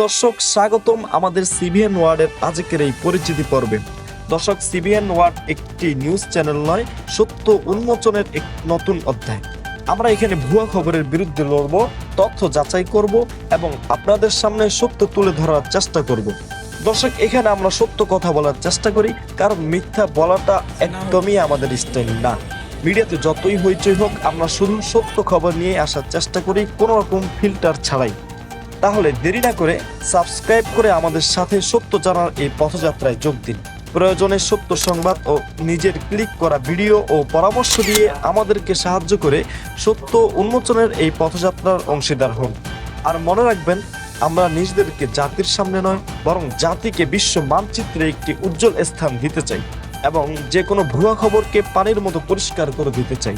দর্শক, স্বাগতম আমাদের সিবিএন ওয়ার্ডের আজকের এই পরিচিতি পর্বে। দর্শক সিবিএন ওয়ার্ড একটি নিউজ চ্যানেল নয়, সত্য উন্মোচনের এক নতুন অধ্যায়। আমরা এখানে ভুয়া খবরের বিরুদ্ধে লড়ব, তথ্য যাচাই করব এবং আপনাদের সামনে সত্য তুলে ধরার চেষ্টা করব। দর্শক, এখানে আমরা সত্য কথা বলার চেষ্টা করি, কারণ মিথ্যা বলাটা একদমই আমাদের স্টাইল না। মিডিয়াতে যতই হইচই হোক, আমরা শুধু সত্য খবর নিয়ে আসার চেষ্টা করি, কোনো রকম ফিল্টার ছাড়াই। তাহলে দেরি না করে সাবস্ক্রাইব করে আমাদের সাথে সত্য জানার এই পথযাত্রায় যোগ দিন। প্রয়োজনে সত্য সংবাদ ও নিজের ক্লিক করা ভিডিও ও পরামর্শ দিয়ে আমাদেরকে সাহায্য করে সত্য উন্মোচনের এই পথযাত্রার অংশীদার হন। আর মনে রাখবেন, আমরা নিজেদেরকে জাতির সামনে নয়, বরং জাতিকে বিশ্ব মানচিত্রে একটি উজ্জ্বল স্থান দিতে চাই এবং যে কোনো ভুয়া খবরকে পানির মতো পরিষ্কার করে দিতে চাই।